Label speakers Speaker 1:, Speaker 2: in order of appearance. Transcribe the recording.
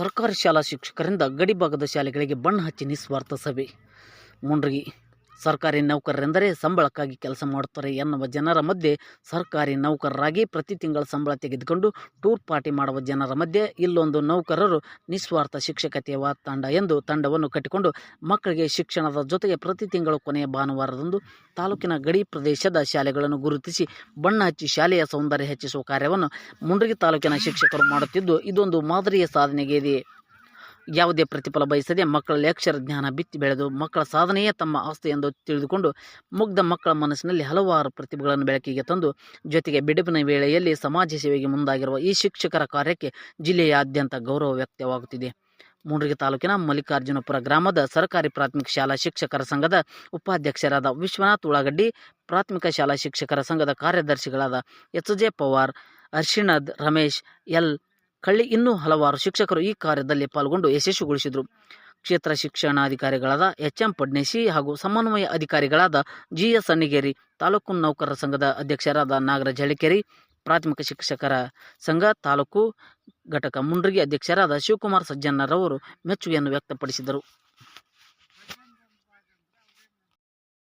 Speaker 1: ಸರ್ಕಾರಿ ಶಾಲಾ ಶಿಕ್ಷಕರಿಂದ ಗಡಿಭಾಗದ ಶಾಲೆಗಳಿಗೆ ಬಣ್ಣ ಹಚ್ಚಿ ನಿಸ್ವಾರ್ಥ ಸಭೆ. ಮುಂಡ್ರಗಿ ಸರ್ಕಾರಿ ನೌಕರರೆಂದರೆ ಸಂಬಳಕ್ಕಾಗಿ ಕೆಲಸ ಮಾಡುತ್ತಾರೆ ಎನ್ನುವ ಜನರ ಮಧ್ಯೆ ಸರ್ಕಾರಿ ನೌಕರರಾಗಿ ಪ್ರತಿ ತಿಂಗಳ ಸಂಬಳ ತೆಗೆದುಕೊಂಡು ಟೂರ್ ಪಾರ್ಟಿ ಮಾಡುವ ಜನರ ಮಧ್ಯೆ ಇಲ್ಲೊಂದು ನೌಕರರು ನಿಸ್ವಾರ್ಥ ಶಿಕ್ಷಕತೆಯ ತಂಡ ಎಂದು ತಂಡವನ್ನು ಕಟ್ಟಿಕೊಂಡು ಮಕ್ಕಳಿಗೆ ಶಿಕ್ಷಣದ ಜೊತೆಗೆ ಪ್ರತಿ ತಿಂಗಳು ಕೊನೆಯ ಭಾನುವಾರದಂದು ತಾಲೂಕಿನ ಗಡಿ ಪ್ರದೇಶದ ಶಾಲೆಗಳನ್ನು ಗುರುತಿಸಿ ಬಣ್ಣ ಹಚ್ಚಿ ಶಾಲೆಯ ಸೌಂದರ್ಯ ಹೆಚ್ಚಿಸುವ ಕಾರ್ಯವನ್ನು ಮುಂಡಗಿ ತಾಲೂಕಿನ ಶಿಕ್ಷಕರು ಮಾಡುತ್ತಿದ್ದು ಇದೊಂದು ಮಾದರಿಯ ಸಾಧನೆಗೆ ಇದೆ. ಯಾವುದೇ ಪ್ರತಿಫಲ ಬಯಸದೆ ಮಕ್ಕಳಲ್ಲಿ ಅಕ್ಷರ ಜ್ಞಾನ ಬಿತ್ತಿ ಬೆಳೆದು ಮಕ್ಕಳ ಸಾಧನೆಯೇ ತಮ್ಮ ಆಸ್ತಿ ಎಂದು ತಿಳಿದುಕೊಂಡು ಮುಗ್ಧ ಮಕ್ಕಳ ಮನಸ್ಸಿನಲ್ಲಿ ಹಲವಾರು ಪ್ರತಿಭೆಗಳನ್ನು ಬೆಳಕಿಗೆ ತಂದು ಜೊತೆಗೆ ಬಿಡುವಿನ ವೇಳೆಯಲ್ಲಿ ಸಮಾಜ ಸೇವೆಗೆ ಮುಂದಾಗಿರುವ ಈ ಶಿಕ್ಷಕರ ಕಾರ್ಯಕ್ಕೆ ಜಿಲ್ಲೆಯಾದ್ಯಂತ ಗೌರವ ವ್ಯಕ್ತವಾಗುತ್ತಿದೆ. ಮೂಡ್ರಿಗಿ ತಾಲೂಕಿನ ಮಲ್ಲಿಕಾರ್ಜುನಪುರ ಗ್ರಾಮದ ಸರ್ಕಾರಿ ಪ್ರಾಥಮಿಕ ಶಾಲಾ ಶಿಕ್ಷಕರ ಸಂಘದ ಉಪಾಧ್ಯಕ್ಷರಾದ ವಿಶ್ವನಾಥ್ ಉಳಾಗಡ್ಡಿ ಪ್ರಾಥಮಿಕ ಶಾಲಾ ಶಿಕ್ಷಕರ ಸಂಘದ ಕಾರ್ಯದರ್ಶಿಗಳಾದ ಎಚ್ ಜೆ ಪವಾರ್ ಅರ್ಷಿಣದ್ ರಮೇಶ್, ಎಲ್ ಕಳ್ಳಿ ಇನ್ನೂ ಹಲವಾರು ಶಿಕ್ಷಕರು ಈ ಕಾರ್ಯದಲ್ಲಿ ಪಾಲ್ಗೊಂಡು ಯಶಸ್ವಿಗೊಳಿಸಿದರು. ಕ್ಷೇತ್ರ ಶಿಕ್ಷಣಾಧಿಕಾರಿಗಳಾದ ಎಚ್ ಎಂ ಪಡ್ನೇಶಿ ಹಾಗೂ ಸಮನ್ವಯ ಅಧಿಕಾರಿಗಳಾದ ಜಿ ಎಸ್ ಅಣ್ಣಿಗೇರಿ, ತಾಲೂಕು ನೌಕರರ ಸಂಘದ ಅಧ್ಯಕ್ಷರಾದ ನಾಗರಾಜ್ ಹಳಿಕೇರಿ, ಪ್ರಾಥಮಿಕ ಶಿಕ್ಷಕರ ಸಂಘ, ತಾಲೂಕು ಘಟಕ ಮುಂಡ್ರಿಗಿ ಅಧ್ಯಕ್ಷರಾದ ಶಿವಕುಮಾರ್ ಸಜ್ಜನ್ನರವರು ಮೆಚ್ಚುಗೆಯನ್ನು ವ್ಯಕ್ತಪಡಿಸಿದರು.